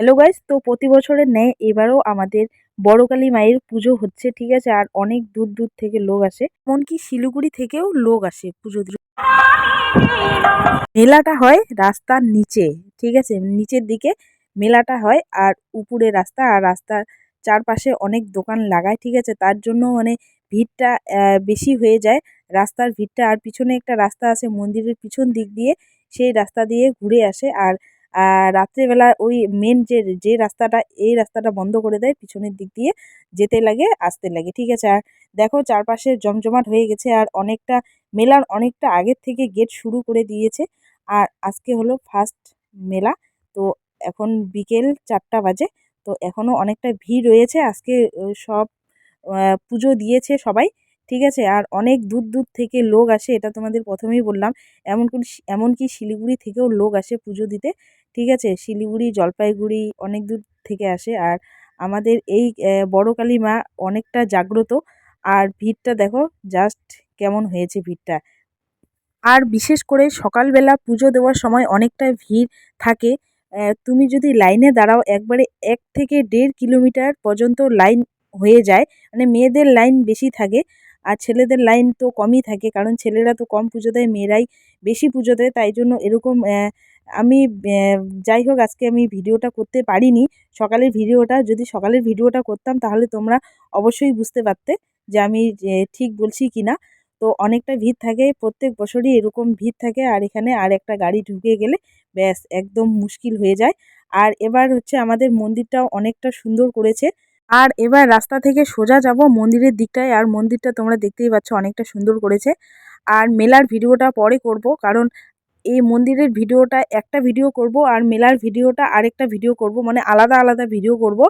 Hello guys তো প্রতি বছরের ন্যায় এবারও আমাদের বড়কালী মায়ের পুজো হচ্ছে, ঠিক আছে? আর অনেক দূর দূর থেকে লোক আসে। এমনকি শিলিগুড়ি থেকেও লোক আসে পুজো মেলাটা হয় রাস্তার নিচে, ঠিক আছে? নিচের দিকে মেলাটা হয় আর উপরে রাস্তা। আর রাস্তার চারপাশে অনেক দোকান লাগায়, ঠিক আছে? তার জন্য মানে ভিড়টা বেশি হয়ে যায়। রাস্তার ভিড়টা, আর পিছনে একটা রাস্তা আছে মন্দিরের পিছন দিক দিয়ে, সেই রাস্তা দিয়ে ঘুরে আসে। আর রাত্রেবেলা ওই মেন যে যে রাস্তাটা, এই রাস্তাটা বন্ধ করে দেয়, পিছনের দিক দিয়ে যেতে লাগে, আসতে লাগে, ঠিক আছে? আর দেখো চারপাশে জমজমাট হয়ে গেছে আর অনেকটা, মেলার অনেকটা আগের থেকে গেট শুরু করে দিয়েছে। আর আজকে হলো ফার্স্ট মেলা, তো এখন বিকেল চারটা বাজে, তো এখনও অনেকটা ভিড় রয়েছে। আজকে সব পুজো দিয়েছে সবাই, ঠিক আছে? আর অনেক দূর দূর থেকে লোক আসে, এটা তোমাদের প্রথমেই বললাম। এমন এমনকি শিলিগুড়ি থেকেও লোক আসে পুজো দিতে। ঠিক আছে? শিলিগুড়ি, জলপাইগুড়ি অনেক দূর থেকে আসে। আর আমাদের এই বড় কালী মা অনেকটা জাগ্রত। আর ভিড়টা দেখো জাস্ট কেমন হয়েছে ভিড়টা। আর বিশেষ করে সকালবেলা পুজো দেওয়ার সময় অনেকটা ভিড় থাকে। তুমি যদি লাইনে দাঁড়াও, একবারে এক থেকে দেড় কিলোমিটার পর্যন্ত লাইন হয়ে যায়। মানে মেয়েদের লাইন বেশি থাকে, আর ছেলেদের লাইন তো কমই থাকে। কারণ ছেলেরা তো কম পুজো দেয়, মেয়েরাই বেশি পুজো দেয়। তাই জন্য এরকম আমি যাই হোক আজকে আমি ভিডিওটা করতে পারিনি। সকালের ভিডিওটা, যদি সকালের ভিডিওটা করতাম তাহলে তোমরা অবশ্যই বুঝতে পারতে যে আমি ঠিক বলছি কি না তো অনেকটা ভিড় থাকে, প্রত্যেক বছরই এরকম ভিড় থাকে আর এখানে আর একটা গাড়ি ঢুকে গেলে ব্যাস একদম মুশকিল হয়ে যায়। আর এবার হচ্ছে আমাদের মন্দিরটাও অনেকটা সুন্দর করেছে। আর এবার রাস্তা থেকে সোজা যাব মন্দিরের দিকটায় আর মন্দিরটা তোমরা দেখতেই পাচ্ছ অনেকটা সুন্দর করেছে। আর মেলার ভিডিওটা পরে করব কারণ এই মন্দিরের ভিডিওটা একটা ভিডিও করব আর মেলার ভিডিওটা আরেকটা ভিডিও করব মানে আলাদা আলাদা ভিডিও করব।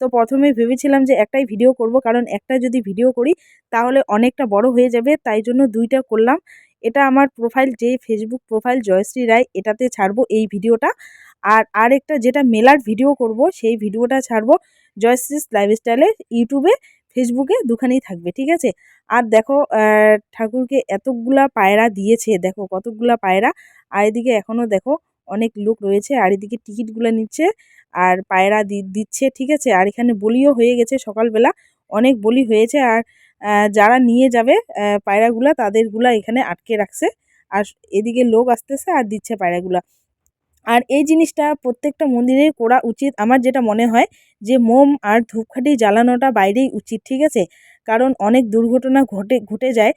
তো প্রথমে ভেবেছিলাম যে একটাই ভিডিও করব, কারণ একটা যদি ভিডিও করি তাহলে অনেকটা বড় হয়ে যাবে, তাই জন্য দুইটা করলাম। এটা আমার প্রোফাইল যে ফেসবুক প্রোফাইল জয়শ্রী রায়, এটাতে ছাড়বো এই ভিডিওটা। আর আরেকটা যেটা মেলার ভিডিও করব, সেই ভিডিওটা ছাড়বো জয়শ্রীস লাইফস্টাইলে ইউটিউবে ফেসবুকে দুখানেই থাকবে, ঠিক আছে? আর দেখো ঠাকুরকে এতগুলা পায়রা দিয়েছে, দেখো কতগুলা পায়রা। আর এদিকে এখনও দেখো অনেক লোক রয়েছে, আর এদিকে টিকিটগুলো নিচ্ছে, আর পায়রা দিচ্ছে, ঠিক আছে? আর এখানে বলিও হয়ে গেছে সকালবেলা, অনেক বলি হয়েছে। আর যারা নিয়ে যাবে পায়রাগুলা তাদেরগুলা এখানে আটকে রাখছে। আর এদিকে লোক আসতেছে আর দিচ্ছে পায়রাগুলা। আর এই জিনিসটা প্রত্যেকটা মন্দিরেই করা উচিত। আমার যেটা মনে হয় যে, মোম আর ধূপকাঠি জ্বালানোটা বাইরেই উচিত, ঠিক আছে? কারণ অনেক দুর্ঘটনা ঘটে ঘটে যায়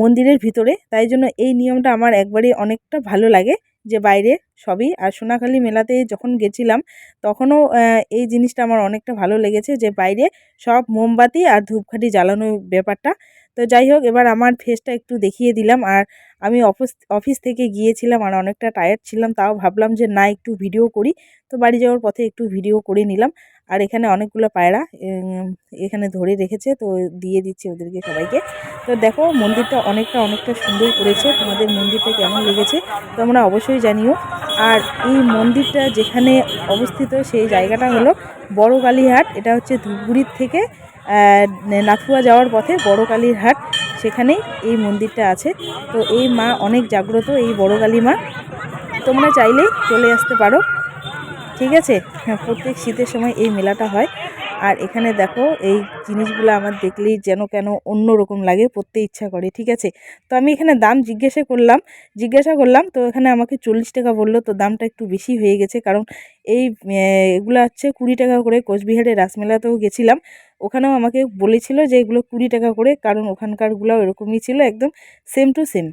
মন্দিরের ভিতরে। তাই জন্য এই নিয়মটা আমার একবারেই অনেকটা ভালো লাগে যে, বাইরে সবই। আর সোনাখালি মেলাতে যখন গেছিলাম, তখনও এই জিনিসটা আমার অনেকটা ভালো লেগেছে যে, বাইরে সব মোমবাতি আর ধূপকাঠি জ্বালানোর ব্যাপারটা। তো যাই হোক, এবার আমার ফেসটা একটু দেখিয়ে দিলাম। আর আমি অফিস অফিস থেকে গিয়েছিলাম আর অনেকটা টায়ার্ড ছিলাম, তাও ভাবলাম যে না, একটু ভিডিও করি। তো বাড়ি যাওয়ার পথে একটু ভিডিও করে নিলাম। আর এখানে অনেকগুলো পায়রা এখানে ধরে রেখেছে, তো দিয়ে দিচ্ছে ওদেরকে সবাইকে। তো দেখো, মন্দিরটা অনেকটা অনেকটা সুন্দর করেছে। তোমাদের মন্দিরটা কেমন লেগেছে তোমরা অবশ্যই জানিও। আর এই মন্দিরটা যেখানে অবস্থিত, সেই জায়গাটা হলো বড় কালীহাট এটা হচ্ছে ধূপগুড়ির থেকে নাথুয়া যাওয়ার পথে বড় কালীর হাট, সেখানেই এই মন্দিরটা আছে। তো এই মা অনেক জাগ্রত, এই বড় কালী মা। তোমরা চাইলেই চলে আসতে পারো। ঠিক আছে? হ্যাঁ প্রত্যেক শীতের সময় এই মেলাটা হয়। আর এখানে দেখো, এই জিনিসগুলো আমার দেখলেই যেন কেন অন্য রকম লাগে পড়তে ইচ্ছা করে। ঠিক আছে? তো আমি এখানে দাম জিজ্ঞাসা করলাম জিজ্ঞাসা করলাম, তো এখানে আমাকে চল্লিশ টাকা বলল, তো দামটা একটু বেশি হয়ে গেছে। কারণ এই এগুলো হচ্ছে কুড়ি টাকা করে কোচবিহারের রাসমেলাতেও গেছিলাম। ওখানেও আমাকে বলেছিল যে এগুলো কুড়ি টাকা করে, কারণ ওখানকারগুলো এরকমই ছিল, একদম সেম টু সেম